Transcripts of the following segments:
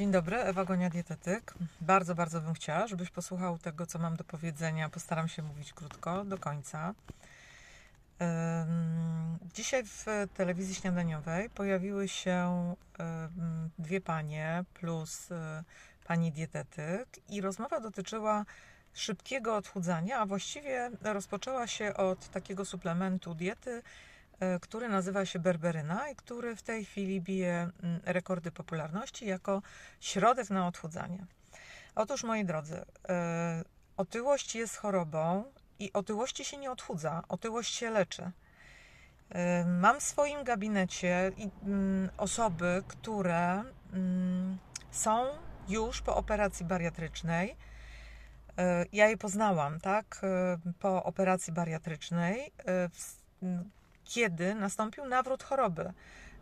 Dzień dobry, Ewa Gonia, dietetyk. Bardzo, bardzo bym chciała, żebyś posłuchał tego, co mam do powiedzenia. Postaram się mówić krótko, do końca. Dzisiaj w telewizji śniadaniowej pojawiły się dwie panie plus y, pani dietetyk i rozmowa dotyczyła szybkiego odchudzania, a właściwie rozpoczęła się od takiego suplementu diety, który nazywa się berberyna i który w tej chwili bije rekordy popularności jako środek na odchudzanie. Otóż, moi drodzy, y, otyłość jest chorobą i otyłości się nie odchudza, otyłość się leczy. Y, Mam w swoim gabinecie osoby, które są już po operacji bariatrycznej. Ja je poznałam, tak, po operacji bariatrycznej, kiedy nastąpił nawrót choroby,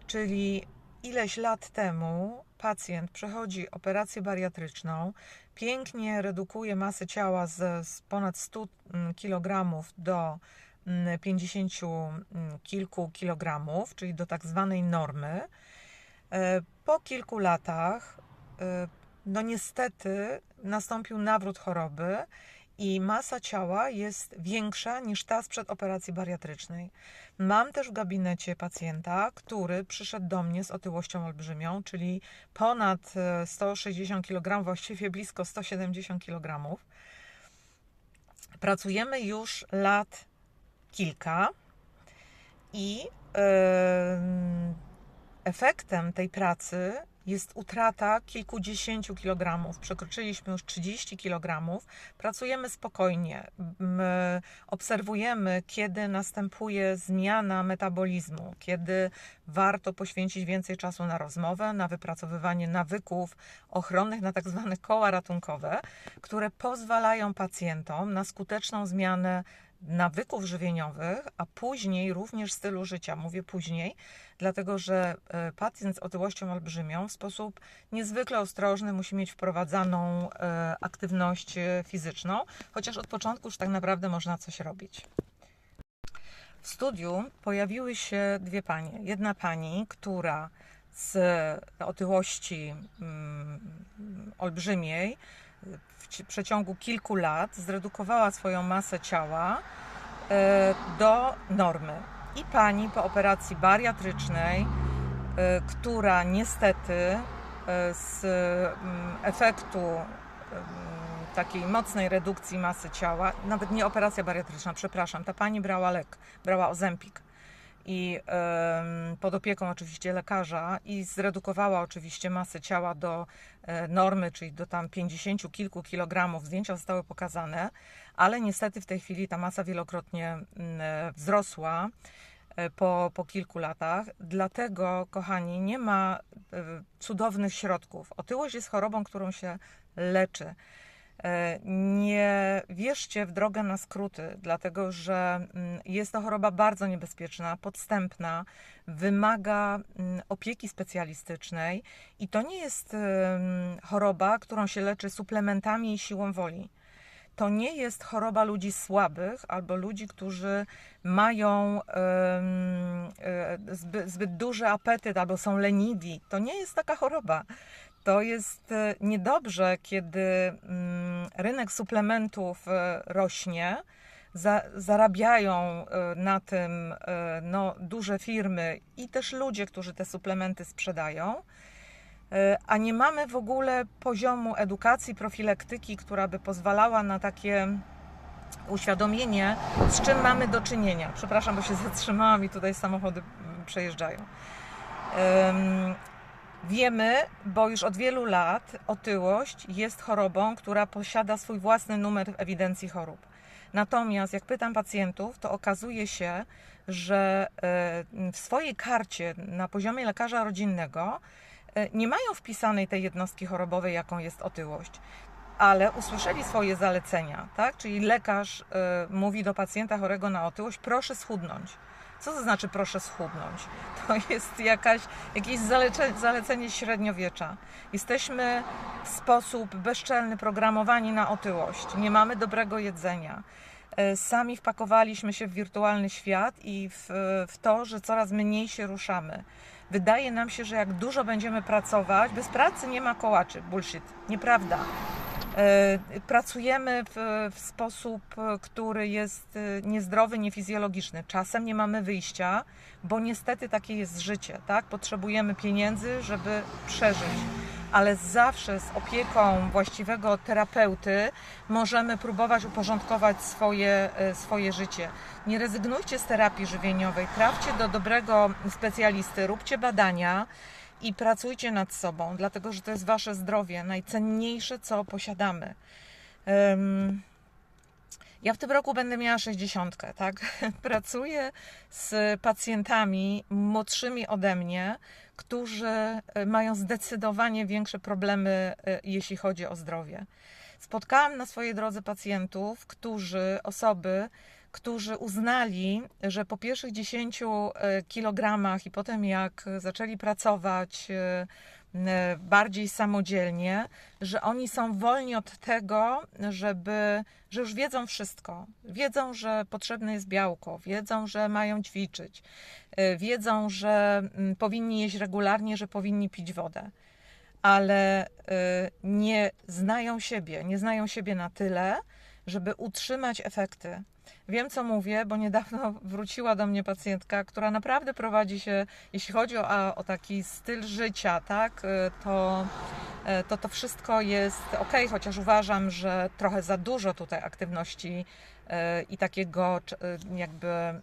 czyli ileś lat temu pacjent przechodzi operację bariatryczną, pięknie redukuje masę ciała z, z ponad 100 kg do mm, 50 mm, kilku kilogramów, czyli do tak zwanej normy. E, Po kilku latach, e, no niestety, nastąpił nawrót choroby i masa ciała jest większa niż ta sprzed operacji bariatrycznej. Mam też w gabinecie pacjenta, który przyszedł do mnie z otyłością olbrzymią, czyli ponad e, 160 kg, właściwie blisko 170 kg. Pracujemy już lat kilka i em, efektem tej pracy jest utrata kilkudziesięciu kilogramów. Przekroczyliśmy już 30 kilogramów. Pracujemy spokojnie. Obserwujemy, kiedy następuje zmiana metabolizmu, kiedy warto poświęcić więcej czasu na rozmowę, na wypracowywanie nawyków ochronnych, na tak zwane koła ratunkowe, które pozwalają pacjentom na skuteczną zmianę nawyków żywieniowych, a później również stylu życia. Mówię później, dlatego że e, pacjent z otyłością olbrzymią w sposób niezwykle ostrożny musi mieć wprowadzaną e, aktywność e, fizyczną, chociaż od początku już tak naprawdę można coś robić. W studiu pojawiły się dwie panie. Jedna pani, która z otyłości mm, olbrzymiej w ci- przeciągu kilku lat zredukowała swoją masę ciała e, do normy. I pani po operacji bariatrycznej, e, która niestety e, z mm, efektu takiej mocnej redukcji masy ciała, nawet nie operacja bariatryczna, przepraszam, ta pani brała lek, brała Ozempik i pod opieką oczywiście lekarza i zredukowała oczywiście masę ciała do e, normy, czyli do tam 50 kilku kilogramów. Zdjęcia zostały pokazane, ale niestety w tej chwili ta masa wielokrotnie e, wzrosła e, po, po kilku latach. Dlatego, kochani, nie ma cudownych środków. Otyłość jest chorobą, którą się leczy. E, Nie wierzcie w drogę na skróty, dlatego że mm, jest to choroba bardzo niebezpieczna, podstępna, wymaga mm, opieki specjalistycznej i to nie jest em, choroba, którą się leczy suplementami i siłą woli. To nie jest choroba ludzi słabych albo ludzi, którzy mają e, zbyt, zbyt duży apetyt albo są leniwi. To nie jest taka choroba. To jest e, niedobrze, kiedy mm, rynek suplementów e, rośnie, za, zarabiają e, na tym no, duże firmy i też ludzie, którzy te suplementy sprzedają, a nie mamy w ogóle poziomu edukacji, profilaktyki, która by pozwalała na takie uświadomienie, z czym mamy do czynienia. Przepraszam, bo się zatrzymałam i tutaj samochody mm, przejeżdżają. Em, Wiemy, bo już od wielu lat otyłość jest chorobą, która posiada swój własny numer w ewidencji chorób. Natomiast jak pytam pacjentów, to okazuje się, że e, w swojej karcie na poziomie lekarza rodzinnego e, nie mają wpisanej tej jednostki chorobowej, jaką jest otyłość. Ale usłyszeli swoje zalecenia, tak? Czyli lekarz e, mówi do pacjenta chorego na otyłość: proszę schudnąć. Co to znaczy proszę schudnąć? To jest jakaś, jakieś zalece, zalecenie średniowiecza. Jesteśmy w sposób bezczelny programowani na otyłość. Nie mamy dobrego jedzenia. E, Sami wpakowaliśmy się w wirtualny świat i w, w to, że coraz mniej się ruszamy. Wydaje nam się, że jak dużo będziemy pracować, bez pracy nie ma kołaczy. Bullshit. Nieprawda. E, pracujemy w, w, sposób, który jest e, niezdrowy, niefizjologiczny. Czasem nie mamy wyjścia, bo niestety takie jest życie, tak? Potrzebujemy pieniędzy, żeby przeżyć ale zawsze z opieką właściwego terapeuty możemy próbować uporządkować swoje, e, swoje życie. Nie rezygnujcie z terapii żywieniowej, trafcie do dobrego specjalisty, róbcie badania i pracujcie nad sobą, dlatego że to jest wasze zdrowie, najcenniejsze, co posiadamy. Um, ja w tym roku będę miała 60, tak? Pracuję z pacjentami młodszymi ode mnie, którzy e, mają zdecydowanie większe problemy, e, jeśli chodzi o zdrowie. Spotkałam na swojej drodze pacjentów, którzy, osoby, którzy uznali, że po pierwszych 10 e, kilogramach i potem jak zaczęli pracować bardziej samodzielnie, że oni są wolni od tego, żeby, że już wiedzą wszystko. Wiedzą, że potrzebne jest białko, wiedzą, że mają ćwiczyć, wiedzą, że mm, powinni jeść regularnie, że powinni pić wodę ale nie znają siebie, nie znają siebie na tyle, żeby utrzymać efekty. Wiem, co mówię, bo niedawno wróciła do mnie pacjentka, która naprawdę prowadzi się, jeśli chodzi o, o taki styl życia, tak, y, to, y, to to wszystko jest ok, chociaż uważam, że trochę za dużo tutaj aktywności i takiego jakby mm,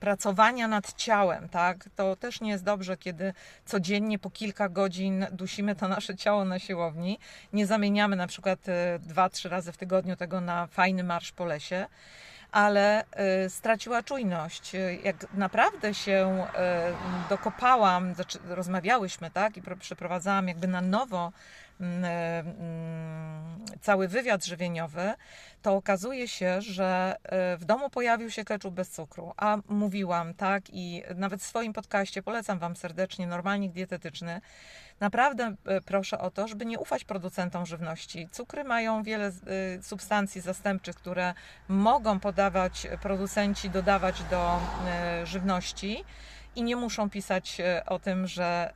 pracowania nad ciałem, tak? To też nie jest dobrze, kiedy codziennie po kilka godzin dusimy to nasze ciało na siłowni. Nie zamieniamy na przykład dwa, trzy razy w tygodniu tego na fajny marsz po lesie ale y, straciła czujność. Jak naprawdę się y, dokopałam, znaczy rozmawiałyśmy, tak, i przeprowadzałam jakby na nowo y, cały wywiad żywieniowy, to okazuje się, że w domu pojawił się keczup bez cukru, a mówiłam, tak, i nawet w swoim podcaście polecam Wam serdecznie, normalnik dietetyczny, naprawdę e, proszę o to, żeby nie ufać producentom żywności. Cukry mają wiele e, substancji zastępczych, które mogą podawać producenci, dodawać do e, żywności i nie muszą pisać o tym, że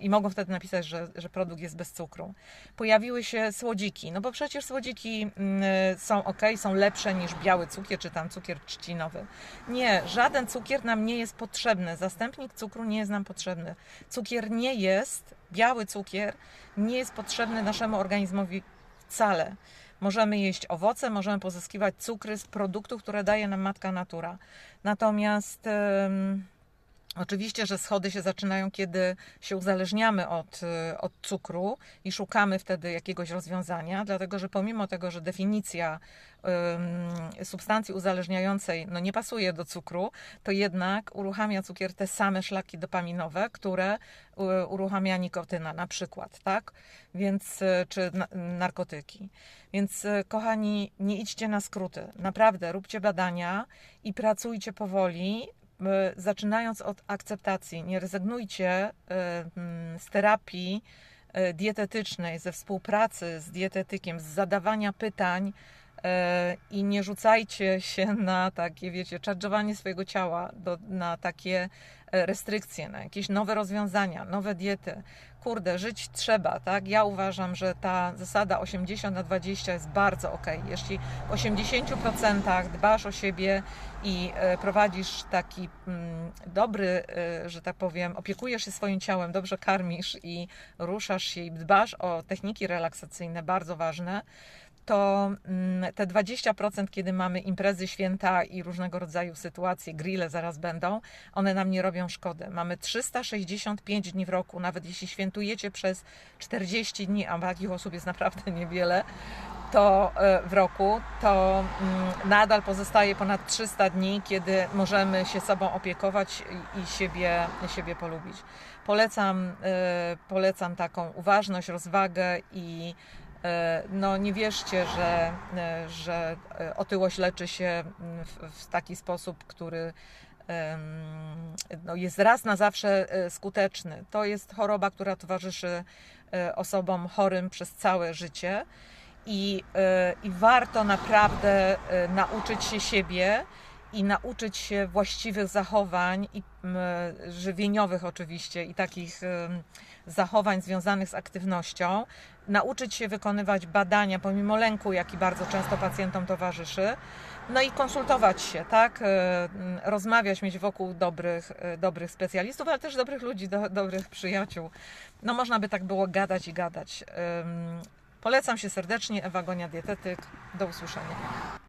i mogą wtedy napisać, że, że produkt jest bez cukru. Pojawiły się słodziki, no bo przecież słodziki mm, są ok, są lepsze niż biały cukier czy tam cukier trzcinowy. Nie, żaden cukier nam nie jest potrzebny. Zastępnik cukru nie jest nam potrzebny. Cukier nie jest, biały cukier nie jest potrzebny naszemu organizmowi wcale. Możemy jeść owoce, możemy pozyskiwać cukry z produktów, które daje nam matka natura. Natomiast. Yy, Oczywiście, że schody się zaczynają, kiedy się uzależniamy od, y, od cukru i szukamy wtedy jakiegoś rozwiązania, dlatego że pomimo tego, że definicja y, substancji uzależniającej no, nie pasuje do cukru, to jednak uruchamia cukier te same szlaki dopaminowe, które y, uruchamia nikotyna na przykład, tak? Więc, y, czy na, narkotyki. Więc kochani, nie idźcie na skróty. Naprawdę, róbcie badania i pracujcie powoli zaczynając od akceptacji, nie rezygnujcie e, mm, z terapii e, dietetycznej, ze współpracy z dietetykiem, z zadawania pytań i nie rzucajcie się na takie, wiecie, czarżowanie swojego ciała, do, na takie restrykcje, na jakieś nowe rozwiązania, nowe diety. Kurde, żyć trzeba, tak? Ja uważam, że ta zasada 80 na 20 jest bardzo ok. Jeśli w 80% dbasz o siebie i e, prowadzisz taki mm, dobry, e, że tak powiem, opiekujesz się swoim ciałem, dobrze karmisz i ruszasz się i dbasz o techniki relaksacyjne, bardzo ważne, to mm, te 20%, kiedy mamy imprezy, święta i różnego rodzaju sytuacje, grille zaraz będą, one nam nie robią szkody. Mamy 365 dni w roku, nawet jeśli świętujecie przez 40 dni, a takich osób jest naprawdę niewiele, to e, w roku, to mm, nadal pozostaje ponad 300 dni, kiedy możemy się sobą opiekować i siebie, siebie polubić. Polecam, e, polecam taką uważność, rozwagę i no nie wierzcie, że, e, że e, otyłość leczy się w, w taki sposób, który no, jest raz na zawsze skuteczny. To jest choroba, która towarzyszy osobom chorym przez całe życie i, i warto naprawdę nauczyć się siebie i nauczyć się właściwych zachowań i żywieniowych oczywiście i takich zachowań związanych z aktywnością, nauczyć się wykonywać badania pomimo lęku, jaki bardzo często pacjentom towarzyszy. No i konsultować się, tak? E, Rozmawiać, mieć wokół dobrych, e, dobrych specjalistów, ale też dobrych ludzi, do, dobrych przyjaciół. No można by tak było gadać i gadać. Polecam się serdecznie, Ewa Gonia Dietetyk. Do usłyszenia.